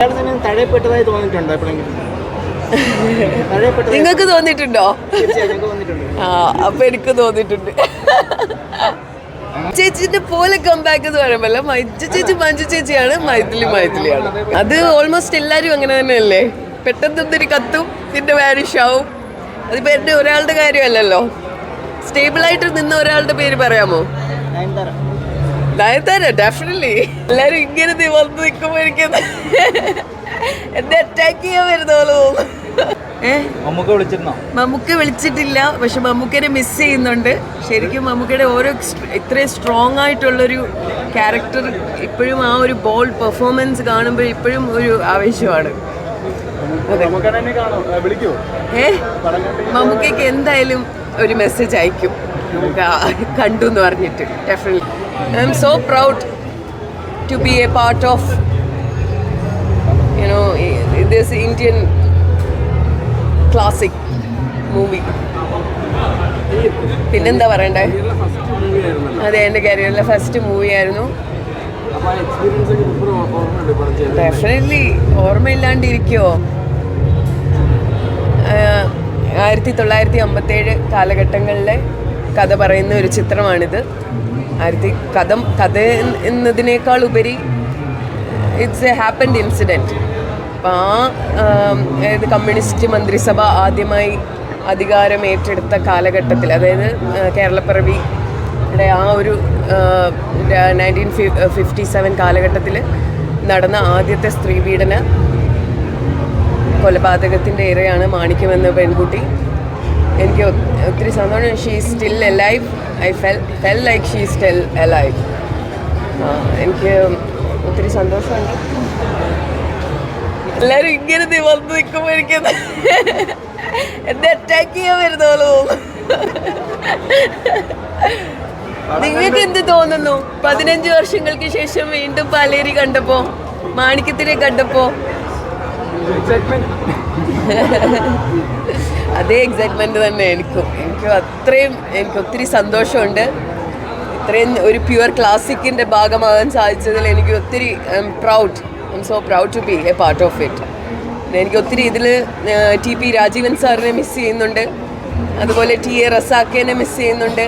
തഴയപ്പെട്ടതായി തോന്നിയിട്ടുണ്ടോ എപ്പോഴെങ്കിലും? നിങ്ങൾക്ക് തോന്നിയിട്ടുണ്ടോ? ആ അപ്പൊ എനിക്ക് തോന്നിട്ടുണ്ട് ചേച്ചിന്റെ പോലെ കംബാക്ക് എന്ന് പറയുമ്പോൾ മഞ്ജു ചേച്ചി മഞ്ജു ചേച്ചിയാണ് മൈഥിലി മൈഥിലിയാണ്. അത് ഓൾമോസ്റ്റ് എല്ലാരും അങ്ങനെ തന്നെയല്ലേ? പെട്ടെന്ന് എന്തൊരു കത്തും നിന്റെ വാരിഷ് ആവും അതിപ്പോ എന്റെ ഒരാളുടെ കാര്യമല്ലല്ലോ. സ്റ്റേബിൾ ആയിട്ട് നിന്ന ഒരാളുടെ പേര് പറയാമോ? നയൻതാര ഡെഫിനറ്റ്ലി എല്ലാരും ഇങ്ങനെ വന്ന് നിൽക്കുമ്പോ എനിക്ക് എന്നെ അറ്റാക്ക് ചെയ്യാൻ വരുന്ന പോലെ തോന്നുന്നു മമ്മൂക്ക വിളിച്ചിട്ടില്ല. പക്ഷെ മമ്മൂക്കനെ മിസ് ചെയ്യുന്നുണ്ട്. ശരിക്കും മമ്മൂക്കയുടെ ഓരോ ഇത്രയും സ്ട്രോങ് ആയിട്ടുള്ളൊരു ക്യാരക്ടർ ഇപ്പോഴും ആ ഒരു ബോൾ പെർഫോമൻസ് കാണുമ്പോൾ ഇപ്പോഴും ഒരു ആവേശമാണ്. ഏ? മമ്മൂക്കയ്ക്ക് എന്തായാലും ഒരു മെസ്സേജ് അയക്കും. കണ്ടു എന്ന് പറഞ്ഞിട്ട്. Definitely I'm so proud to be a part of you know this Indian classic movie പിന്നെന്താ പറയണ്ടേ? അതെ എന്റെ കരിയറിലെ ഫസ്റ്റ് മൂവി ആയിരുന്നു. ഡെഫിനറ്റ്ലി ഓർമ്മയില്ലാണ്ടിരിക്കുമോ ആയിരത്തി തൊള്ളായിരത്തി അമ്പത്തേഴ് കാലഘട്ടങ്ങളിലെ കഥ പറയുന്ന ഒരു ചിത്രമാണിത്. ആയിരത്തി കഥ കഥ എന്നതിനേക്കാൾ ഉപരി ഇറ്റ്സ് എ ഹാപ്പൻഡ് ഇൻസിഡന്റ് അപ്പം ആ അതായത് കമ്മ്യൂണിസ്റ്റ് മന്ത്രിസഭ ആദ്യമായി അധികാരം ഏറ്റെടുത്ത കാലഘട്ടത്തിൽ അതായത് കേരളപ്പിറവി കേരളപ്പിറവിയുടെ ആ ഒരു നയന്റീൻ ഫിഫ്റ്റി സെവൻ കാലഘട്ടത്തിൽ നടന്ന ആദ്യത്തെ സ്ത്രീപീഡന കൊലപാതകത്തിന്റെ ഇരയാണ് മാണിക്യം എന്ന പെൺകുട്ടി. എനിക്ക് ഒത്തിരി സന്തോഷം. She still a life I feel feel like she still a life എനിക്ക് ഒത്തിരി സന്തോഷമുണ്ട്. എല്ലാവരും ഇങ്ങനെ വന്ന് നിൽക്കുമ്പോൾ എനിക്ക് എന്നെ അറ്റാക്ക് ചെയ്യാൻ വരുന്നോളൂ. നിങ്ങൾക്ക് എന്ത് തോന്നുന്നു? പതിനഞ്ച് വർഷങ്ങൾക്ക് ശേഷം വീണ്ടും പാലേരി കണ്ടപ്പോ മാണിക്യത്തിനെ കണ്ടപ്പോ? അതേ എക്സൈറ്റ്മെന്റ് തന്നെ എനിക്കും. എനിക്കും അത്രയും എനിക്ക് ഒത്തിരി സന്തോഷമുണ്ട്. ഇത്രയും ഒരു പ്യുവർ ക്ലാസിക്കിന്റെ ഭാഗമാകാൻ സാധിച്ചതിൽ എനിക്ക് ഒത്തിരി I'm proud I'm so proud to be a part of it എനിക്ക് ഒത്തിരി ഇതിൽ ടി പി രാജീവൻ സാറിനെ മിസ് ചെയ്യുന്നുണ്ട്. അതുപോലെ ടി എ റസാക്കേനെ മിസ് ചെയ്യുന്നുണ്ട്.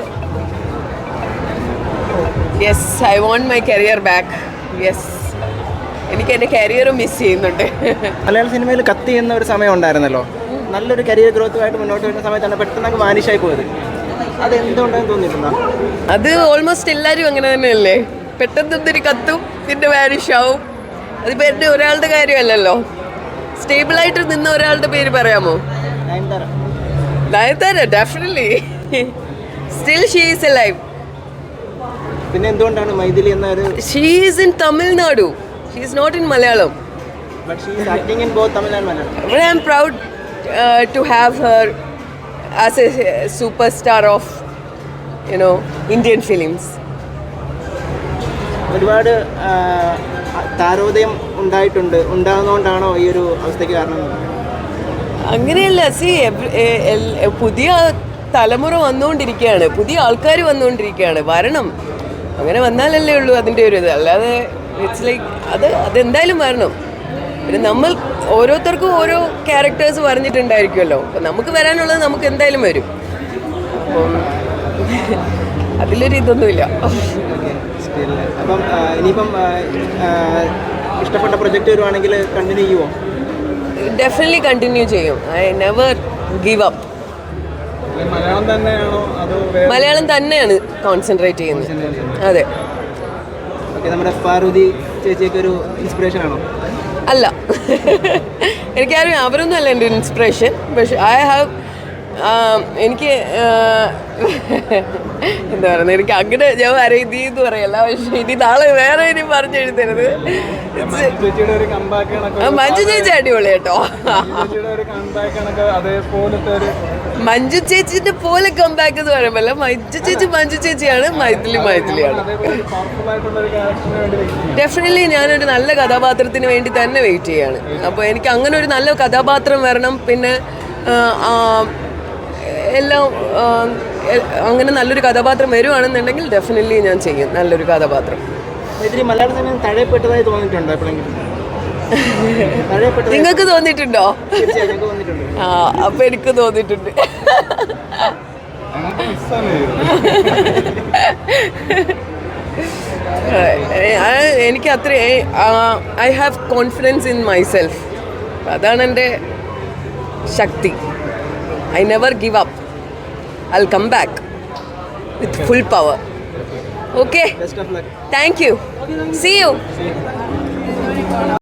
Yes I want my career back yes എനിക്ക് എന്റെ കരിയറും മിസ് ചെയ്യുന്നുണ്ട്. മലയാള സിനിമയിൽ കത്തി എന്ന ഒരു സമയം ഉണ്ടായിരുന്നല്ലോ. നല്ലൊരു കരിയർ ഗ്രോത്തുമായിട്ട് മുന്നോട്ട് വരുന്ന സമയത്താണ് പെട്ടെന്ന് അങ്ങ് വാനിഷായി പോയത്. അത് എന്തുകൊണ്ടാണ് തോന്നിയിട്ടുണ്ടോ? അത് ഓൾമോസ്റ്റ് എല്ലാവരും അങ്ങനെ തന്നെയല്ലേ? പെട്ടെന്ന് എന്തൊരു കത്തും പിന്നെ വാനിഷ് ആവും. അതിപ്പോൾ എന്റെ ഒരാളുടെ കാര്യമല്ലല്ലോ. സ്റ്റേബിൾ ആയിട്ട് നിന്ന ഒരാളുടെ പേര് പറയാമോ? Nayanthara. Definitely still she is a life പിന്നെ എന്തുകൊണ്ടാണ് മൈഥിലി എന്ന ഒരു she is in Tamil Nadu she is not in Malayalam but she is acting in both Tamil and Malayalam I am proud. Uh, to have her as a superstar of, you know, Indian films. ഒരുപാട് താരോദയം ഉണ്ടായിട്ടുണ്ട്. ഉണ്ടാകുന്നതുകൊണ്ടാണോ ഈ ഒരു അവസ്ഥയ്ക്ക് കാരണം? അങ്ങനെയല്ല C പുതിയ തലമുറ വന്നുകൊണ്ടിരിക്കുകയാണ് പുതിയ ആൾക്കാർ വന്നുകൊണ്ടിരിക്കുകയാണ് വരണം. അങ്ങനെ വന്നാലല്ലേ ഉള്ളൂ അതിന്റെ ഒരു ഇത്. അല്ലാതെ ഇറ്റ്സ് ലൈക്ക് അത് അതെന്തായാലും വരണം. പിന്നെ നമ്മൾ ഓരോരുത്തർക്കും ഓരോ ക്യാരക്ടേഴ്സ് പറഞ്ഞിട്ടുണ്ടായിരിക്കുമല്ലോ. അപ്പം നമുക്ക് വരാനുള്ളത് നമുക്ക് എന്തായാലും വരും. അപ്പം അതിലൊരു ഇതൊന്നുമില്ല. Still, അപ്പം ആ, ഇനിയിപ്പം ആ, ആ, ഇഷ്ടപ്പെട്ട പ്രൊജക്റ്റ് വരുവാണെങ്കിൽ കണ്ടിന്യൂ ചെയ്യുമോ ഡെഫിനറ്റ്ലി കണ്ടിന്യൂ ചെയ്യും. I never give up Malayalam തന്നെയാണോ? കോൺസെൻട്രേറ്റ് ചെയ്യുന്നത്. അതെ. നമ്മുടെ പാർവതി ചേച്ചിയൊക്കെ ഒരു ഇൻസ്പിറേഷൻ ആണോ? അല്ല. എനിക്കാരും അവരൊന്നും അല്ല എന്റെ ഇൻസ്പിറേഷൻ പക്ഷെ ഐ ഹാവ് എനിക്ക് എന്താ പറയുന്നത് എനിക്ക് അങ്ങനെ ഞാൻ വരയിതി എന്ന് പറയല്ല. പക്ഷെ ഇനി നാളെ വേറെ ഇനി പറഞ്ഞു എഴുതരുത്. ഒരു കമ്പാക്ക് ആ, മഞ്ജു ചേച്ചി അടിപൊളി കേട്ടോ അതേപോലത്തെ മഞ്ജു ചേച്ചിന്റെ പോലെ കംബാക്ക് എന്ന് പറയുമ്പോൾ മഞ്ജു ചേച്ചി മഞ്ജു ചേച്ചിയാണ് മൈഥിലി മൈഥിലിയാണ്. ഡെഫിനറ്റ്ലി ഞാനൊരു നല്ല കഥാപാത്രത്തിന് വേണ്ടി തന്നെ വെയിറ്റ് ചെയ്യാണ്. അപ്പോൾ എനിക്ക് അങ്ങനെ ഒരു നല്ല കഥാപാത്രം വരണം പിന്നെ എല്ലാം അങ്ങനെ നല്ലൊരു കഥാപാത്രം വരുവാണെന്നുണ്ടെങ്കിൽ ഡെഫിനറ്റ്ലി ഞാൻ ചെയ്യും നല്ലൊരു കഥാപാത്രം. മലയാള തഴയപ്പെട്ടതായി തോന്നിയിട്ടുണ്ടോ എപ്പോഴെങ്കിലും? നിങ്ങൾക്ക് തോന്നിയിട്ടുണ്ടോ? ആ അപ്പൊ എനിക്ക് തോന്നിയിട്ടുണ്ട്. എനിക്ക് അത്ര I have confidence in myself അതാണ് എന്റെ ശക്തി. I never give up I come back with full power okay best of luck thank you see you